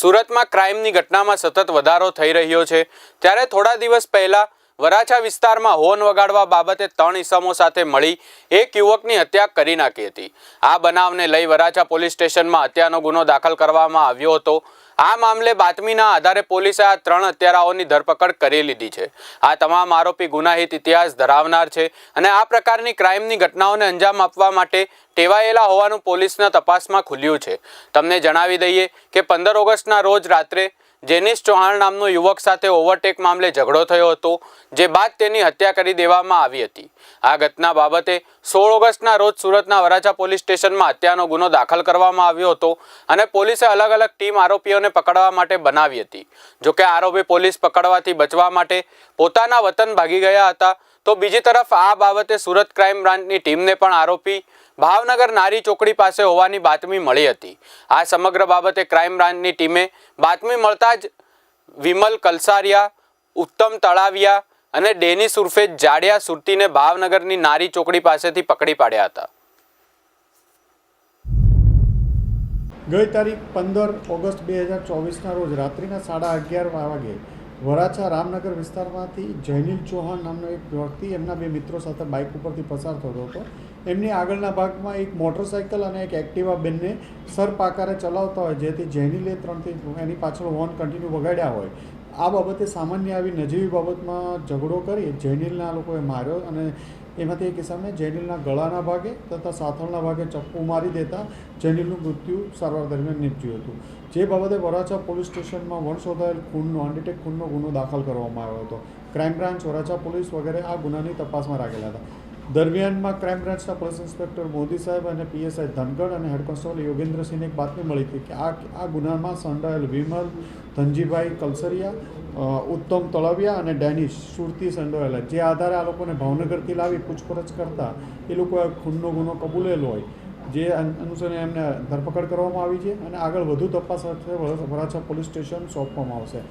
સુરતમાં ક્રાઇમની ઘટનામાં સતત વધારો થઈ રહ્યો છે. ત્યારે થોડા દિવસ પહેલા વરાછા વિસ્તારમાં હોન વગાડવા બાબતે ત્રણ ઇસમો સાથે મળી એક યુવકની હત્યા કરી નાખી હતી. આ બનાવને લઈ વરાછા પોલીસ સ્ટેશનમાં હત્યાનો ગુનો દાખલ કરવામાં આવ્યો હતો. આ મામલે બાતમીના આધારે પોલીસે આ ત્રણ હત્યારાઓની ધરપકડ કરી લીધી છે. આ તમામ આરોપી ગુનાહિત ઇતિહાસ ધરાવનાર છે અને આ પ્રકારની ક્રાઇમની ઘટનાઓને અંજામ આપવા માટે ટેવાયેલા હોવાનું પોલીસના તપાસમાં ખુલ્યું છે. તમને જણાવી દઈએ કે પંદર ઓગસ્ટના રોજ રાત્રે જેનિસ ચૌહાણ નામનો યુવક સાથે ઓવરટેક મામલે ઝઘડો થયો હતો, જે બાદ તેની હત્યા કરી દેવામાં આવી હતી. આ ઘટના બાબતે સોળ ઓગસ્ટના રોજ સુરતના વરાછા પોલીસ સ્ટેશનમાં હત્યાનો ગુનો દાખલ કરવામાં આવ્યો હતો અને પોલીસે અલગ અલગ ટીમ આરોપીઓને પકડવા માટે બનાવી હતી. જોકે આરોપી પોલીસ પકડવાથી બચવા માટે પોતાના વતન ભાગી ગયા હતા. તો બીજી તરફ આ બાબતે સુરત ક્રાઇમ બ્રાન્ચની ટીમને પણ આરોપી ભાવનગર નારી ચોકડી પાસે હોવાની બાતમી મળી હતી. આ સમગ્ર બાબતે ક્રાઇમ બ્રાન્ચની ટીમે બાતમી મળતા જ વિમલ કલસારિયા, ઉત્તમ તળાવિયા અને ડેનિસ ઉર્ફે જાડિયા સુરતીને ભાવનગરની નારી ચોકડી પાસેથી પકડી પાડ્યા હતા. ગઈ તારીખ પંદર ઓગસ્ટ બે હજાર ચોવીસના રોજ રાત્રિના સાડા અગિયાર વાગે વરાછા રામનગર વિસ્તારમાંથી જયનીલ ચૌહાણ નામનો એક વ્યક્તિ, એમના બે મિત્રો સાથે બાઇક ઉપરથી પસાર થતો હતો. એમની આગળના ભાગમાં એક મોટરસાઇકલ અને એક એક્ટિવા બેનને સરપાકારે ચલાવતા હોય, જેથી જૈનિલે ત્રણથી એની પાછળ હોર્ન કન્ટિન્યુ વગાડ્યા હોય. આ બાબતે સામાન્ય આવી નજીવી બાબતમાં ઝઘડો કરી જૈનિલના લોકોએ માર્યો અને એમાંથી એક કિસ્સામાં જૈનિલના ગળાના ભાગે તથા સાથળના ભાગે ચપ્પુ મારી દેતા જૈનિલનું મૃત્યુ સારવાર દરમિયાન નીપજ્યું હતું. જે બાબતે વરાછા પોલીસ સ્ટેશનમાં વણ શોધાયેલ ખૂનનો અનડિટેક ખૂનનો ગુનો દાખલ કરવામાં આવ્યો હતો. ક્રાઇમ બ્રાન્ચ વરાછા પોલીસ વગેરે આ ગુનાની તપાસમાં રાખેલા હતા. દરમિયાનમાં ક્રાઇમ બ્રાન્ચના પોલીસ ઇન્સ્પેક્ટર મોદી સાહેબ અને પીએસઆઈ ધનગઢ અને હેડ કોન્સ્ટેબલ યોગેન્દ્રસિંહને એક બાતમી મળી હતી કે આ આ ગુનામાં સંડાયેલ વિમલ, ધનજીભાઈ કલસરિયા ઉત્તમ તળવિયા અને ડેનિશ સુરતી સંડોયેલા જે આધારે આ લોકોને ભાવનગરથી લાવી પૂછપરછ કરતા એ લોકોએ ખૂનનો ગુનો કબૂલેલો હોય. જે અનુસરે એમને ધરપકડ કરવામાં આવી છે અને આગળ વધુ તપાસ અર્થે વરાછા પોલીસ સ્ટેશન સોંપવામાં આવશે.